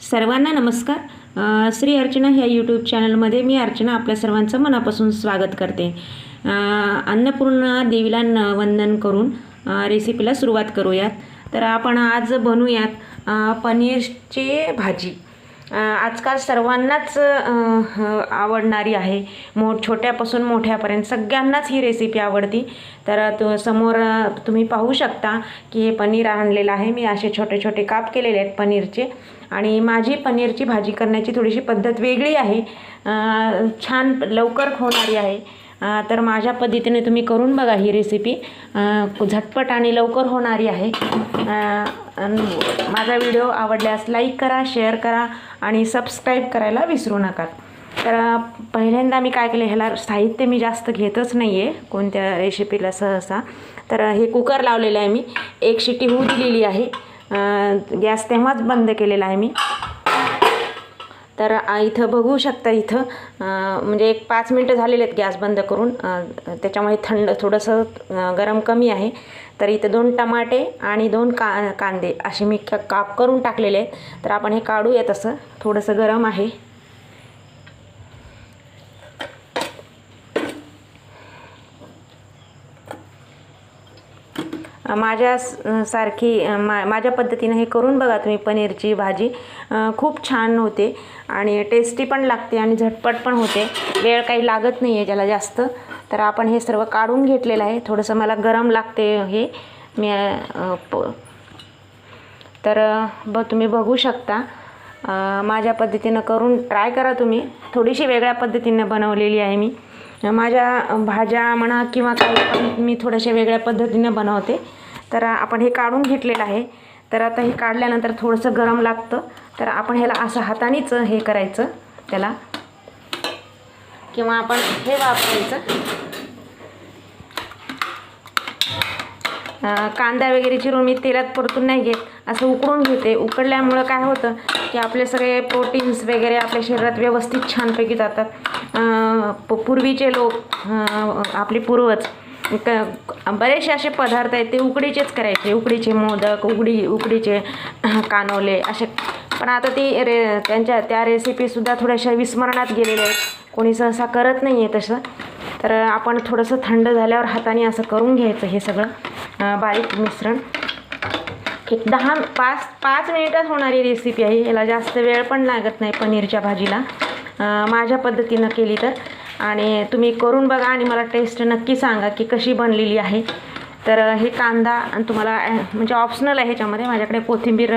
सर्वांना नमस्कार. श्री अर्चना ह्या यूट्यूब चॅनलमध्ये मी अर्चना आपल्या सर्वांचं मनापासून स्वागत करते. अन्नपूर्णा देवीला न वंदन करून रेसिपीला सुरुवात करूयात. तर आपण आज बनवूयात पनीरचे भाजी. आजकाल सर्वांनाच आवडणारी आहे. मो छोट्यापासून मोठ्यापर्यंत सगळ्यांनाच ही रेसिपी आवडती. तर तु समोर तुम्ही पाहू शकता की हे पनीर आणलेलं आहे. मी असे छोटे छोटे काप केलेले आहेत पनीरचे. आणि माझी पनीरची भाजी करण्याची थोडीशी पद्धत वेगळी आहे. छान लवकर होणारी आहे. तर माझ्या पद्धतीने तुम्ही करून बघा ही रेसिपी झटपट आणि लवकर होणारी आहे. माझा व्हिडिओ आवडल्यास लाईक करा शेअर करा आणि सबस्क्राईब करायला विसरू नका. तर पहिल्यांदा मी काय केलं ह्याला साहित्य मी जास्त घेतच नाही आहे कोणत्या रेसिपीला सहसा. तर हे कुकर लावलेलं आहे मी. एक शिटी होऊ दिलेली आहे. गॅस तेव्हाच बंद केलेला आहे मी. तर इथं बघू शकता इथं म्हणजे एक पाच मिनटं झालेले आहेत गॅस बंद करून. त्याच्यामुळे थंड थोडंसं गरम कमी आहे. तर इथं दोन टमाटे आणि दोन का कांदे असे मी काप करून टाकलेले आहेत. तर आपण हे काढूया तसं. थोडंसं गरम आहे. माझ्या सारखी मा माझ्या पद्धतीनं हे करून बघा तुम्ही पनीरची भाजी. खूप छान होते आणि टेस्टी पण लागते आणि झटपट पण होते. वेळ काही लागत नाही आहे ज्याला जास्त. तर आपण हे सर्व काढून घेतलेलं आहे. थोडंसं मला गरम लागते हे. मी प तर ब तुम्ही बघू शकता. माझ्या पद्धतीनं करून ट्राय करा तुम्ही. थोडीशी वेगळ्या पद्धतीनं बनवलेली आहे मी. माझ्या भाज्या म्हणा किंवा काही पण मी थोड्याशा वेगळ्या पद्धतीनं बनवते. तर आपण हे काढून घेतलेलं आहे. तर आता हे काढल्यानंतर थोडंसं गरम लागतं. तर आपण ह्याला असं हातानेच हे करायचं. त्याला. किंवा आपण हे वापरायचं. कांदा वगैरे चिरून मी तेलात परतून नाही घेत. असं उकडून घेते. उकडल्यामुळं काय होतं की आपले सगळे प्रोटीन्स वगैरे आपल्या शरीरात व्यवस्थित छानपैकी जातात. पूर्वीचे लोक आपले पूर्वज बरेचसे असे पदार्थ आहेत ते उकडीचेच करायचे. उकडीचे मोदक उकडी उकडीचे कानवले कानोले असे. पण आता ती रे त्यांच्या त्या रेसिपीसुद्धा थोड्याशा विस्मरणात गेलेल्या आहेत. कोणी सहसा करत नाही आहे तसं. तर आपण थोडंसं थंड झाल्यावर हाताने असं करून घ्यायचं हे सगळं बारीक मिश्रण. एक दहा पाच पाच मिनिटात होणारी रेसिपी आहे. याला जास्त वेळ पण लागत नाही पनीरच्या भाजीला. माझ्या पद्धतीनं केली तर. आणि तुम्ही करून बघा आणि मला टेस्ट नक्की सांगा की कशी बनलेली आहे. तर हे कांदा आणि तुम्हाला म्हणजे ऑप्शनल आहे ह्याच्यामध्ये. माझ्याकडे कोथिंबीर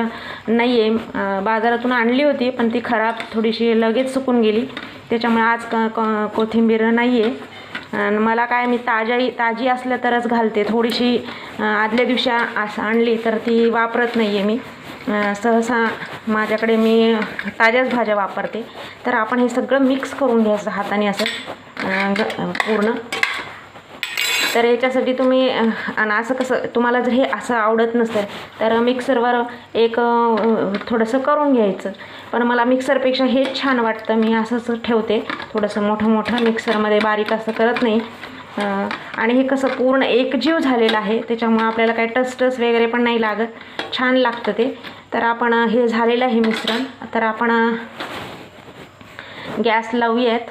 नाही आहे बाजारातून आणली होती पण ती खराब थोडीशी लगेच सुकून गेली. त्याच्यामुळे आज क क- कोथिंबीर नाही आहे आणि मला काय मी ताजाही ताजी असल्या तरच घालते. थोडीशी आदल्या दिवशी असं आणली तर ती वापरत नाही आहे मी. सहसा माझ्याकडे मी ताज्याच भाज्या वापरते. तर आपण हे सगळं मिक्स करून घ्यायचं हाताने असं ग- पूर्ण. तर याच्यासाठी तुम्ही आणि असं कसं तुम्हाला जर हे असं आवडत नसेल तर मिक्सरवर एक थोडंसं करून घ्यायचं. पण मला मिक्सरपेक्षा हेच छान वाटतं. मी असंच ठेवते. थोडंसं मोठं मोठं मिक्सरमध्ये बारीक असं करत नाही. आणि हे कसं पूर्ण एकजीव झालेलं आहे त्याच्यामुळं आपल्याला काही टसटस वगैरे पण नाही लागत. छान लागतं ते. तर आपण हे झालेलं आहे मिश्रण. तर आपण गॅस लावूयात.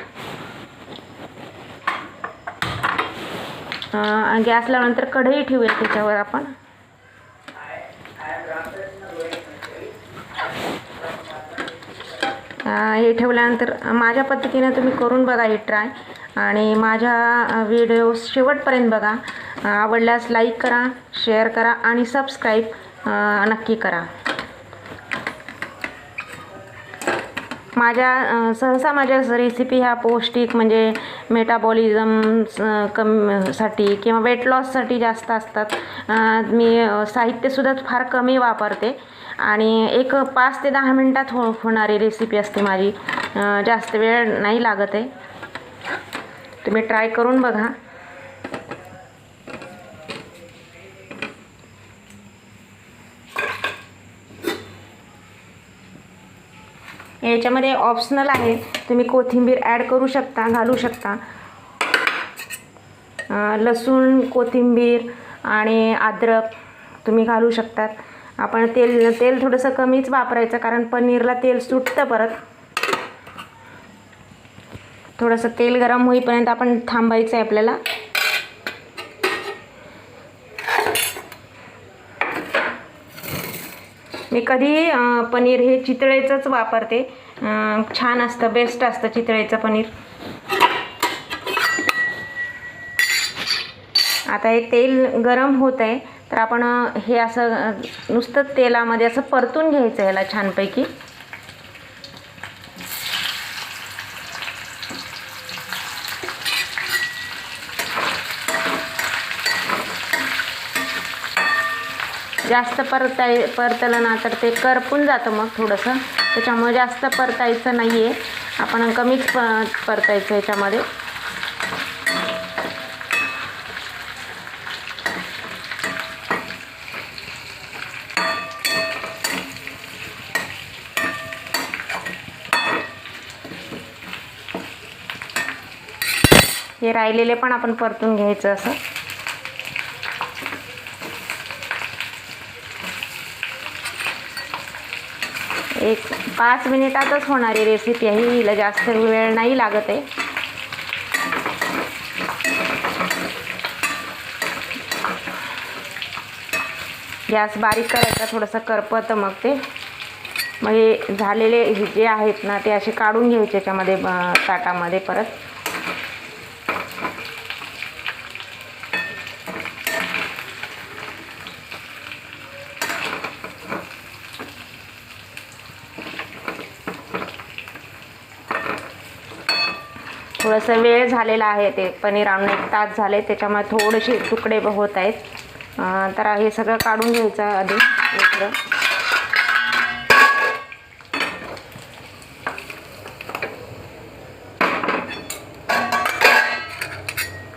गॅस लावल्यानंतर कढई ठेवूया त्याच्यावर आपण. हे ठेवल्यानंतर माझ्या पद्धतीनं तुम्ही करून बघा हे ट्राय. आणि माझ्या व्हिडिओ शेवटपर्यंत बघा. आवडल्यास लाईक करा शेअर करा आणि सबस्क्राईब नक्की करा. माझ्या सहसा माझ्या रेसिपी ह्या पौष्टिक म्हणजे मेटाबॉलिझम कमसाठी किंवा वेट लॉससाठी जास्त असतात. मी साहित्यसुद्धा फार कमी वापरते. आणि एक पाच ते दहा मिनटात हो होणारी रेसिपी असते माझी. जास्त वेळ नाही लागत आहे. तुम्ही ट्राय करून बघा. याच्यामध्ये ऑप्शनल आहे. तुम्ही कोथिंबीर ॲड करू शकता घालू शकता. लसूण कोथिंबीर आणि अद्रक तुम्ही घालू शकतात. आपण तेल तेल थोडंसं कमीच वापरायचं कारण पनीरला तेल सुटतं परत. थोडंसं तेल गरम होईपर्यंत आपण थांबायचं आहे आपल्याला. मी कधी पनीर हे चितळेचंच वापरते. छान असतं बेस्ट असतं चितळेचं पनीर. आता हे तेल गरम होत आहे तर आपण हे असं नुसतं तेलामध्ये असं परतून घ्यायचं ह्याला छानपैकी. जास्त परताय परतलं ना तर ते करपून जातं मग थोडंसं. त्याच्यामुळे जास्त परतायचं नाही आहे आपण कमीच प परतायचं याच्यामध्ये. हे राहिलेले पण आपण परतून घ्यायचं असं. एक पाच मिनिटातच होणारी रेसिपी आहे. हिला जास्त वेळ नाही लागत आहे. गॅस बारीक करायचा थोडंसं करपतं मग ते. मग हे झालेले हे जे आहेत ना ते असे काढून घ्यायचे याच्यामध्ये ताटामध्ये परत. थोडंसं वेळ झालेला आहे ते पनीर आणून एक तास झाले त्याच्यामुळे थोडेसे तुकडे होत आहेत. तर हे सगळं काढून घ्यायचं आधी इकडं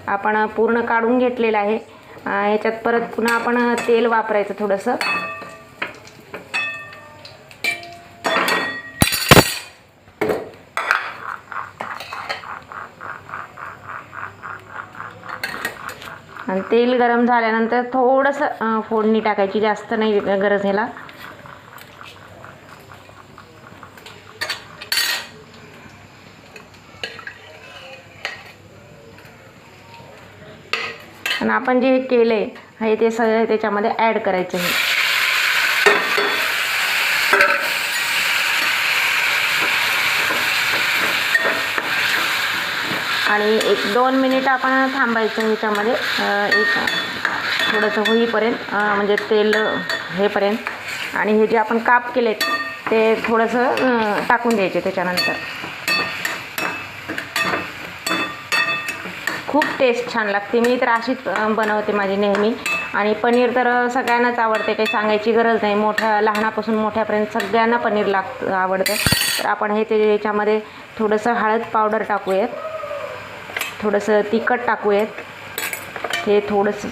आपण पूर्ण काढून घेतलेलं आहे. ह्याच्यात परत पुन्हा आपण तेल वापरायचं थोडंसं. तेल गरम झाल्यानंतर थोडंसं फोडणी टाकायची जास्त नाही गरज ह्याला. आणि आपण जे केलं आहे हे ते सगळं त्याच्यामध्ये ॲड करायचं आहे. आणि एक दोन मिनिट आपण थांबायचं ह्याच्यामध्ये. एक थोडंसं होईपर्यंत म्हणजे तेल हेपर्यंत. आणि हे जे आपण काप केलेत ते थोडंसं टाकून द्यायचे त्याच्यानंतर. खूप टेस्ट छान लागते. मी तर अशीच बनवते माझी नेहमी. आणि पनीर तर सगळ्यांनाच आवडते. काही सांगायची गरज नाही. मोठ्या लहानापासून मोठ्यापर्यंत सगळ्यांना पनीर लाग आवडतं. तर आपण हे त्याच्यामध्ये थोडंसं हळद पावडर टाकूयात. थोडंसं तिखट टाकूयात. हे थोडंसं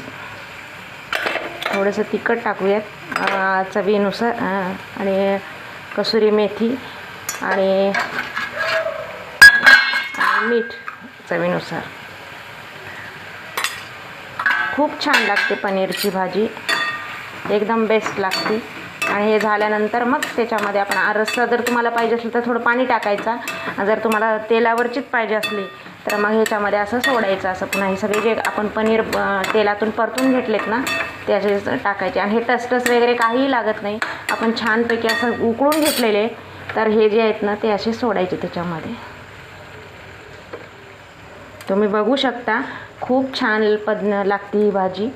थोडंसं तिखट टाकूयात चवीनुसार आणि कसुरी मेथी आणि मीठ चवीनुसार. खूप छान लागते पनीरची भाजी. एकदम बेस्ट लागते. आणि हे झाल्यानंतर मग त्याच्यामध्ये आपण रस्सा जर तुम्हाला पाहिजे असेल तर थोडं पाणी टाकायचा. जर तुम्हाला तेलावरचीच पाहिजे असली तर मग ह्याच्यामध्ये असं सोडायचं असं पुन्हा हे सगळे जे आपण पनीर तेलातून परतून घेतलेत ना ते असे टाकायचे. आणि हे टसटस वगैरे काहीही लागत नाही. आपण छानपैकी असं उकळून घेतलेले. तर हे जे आहेत ना ते असे सोडायचे त्याच्यामध्ये. तुम्ही बघू शकता खूप छान पद लागते ही भाजी.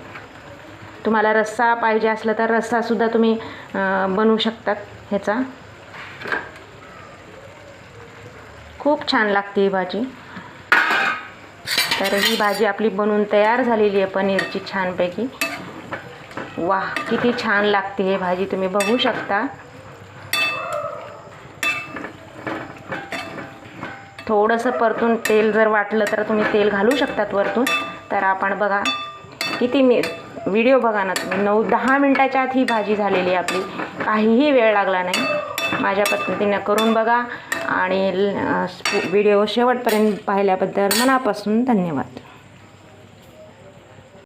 तुम्हाला रस्सा पाहिजे असला तर रस्सासुद्धा तुम्ही बनवू शकतात ह्याचा. खूप छान लागते ही भाजी. तर ही भाजी आपली बनवून तयार झालेली आहे पनीरची छानपैकी. वाह किती छान लागते हे भाजी तुम्ही बघू शकता. थोडंसं परतून तेल जर वाटलं तर तुम्ही तेल घालू शकतात वरतून. तर आपण बघा किती मी व्हिडिओ बघा ना तुम्ही नऊ दहा मिनटाच्या आत ही भाजी झालेली आहे आपली. काहीही वेळ लागला नाही. माझ्या पद्धतीनं करून बघा. आणि व्हिडिओ शेवटपर्यंत पाहिल्याबद्दल मनापासून धन्यवाद.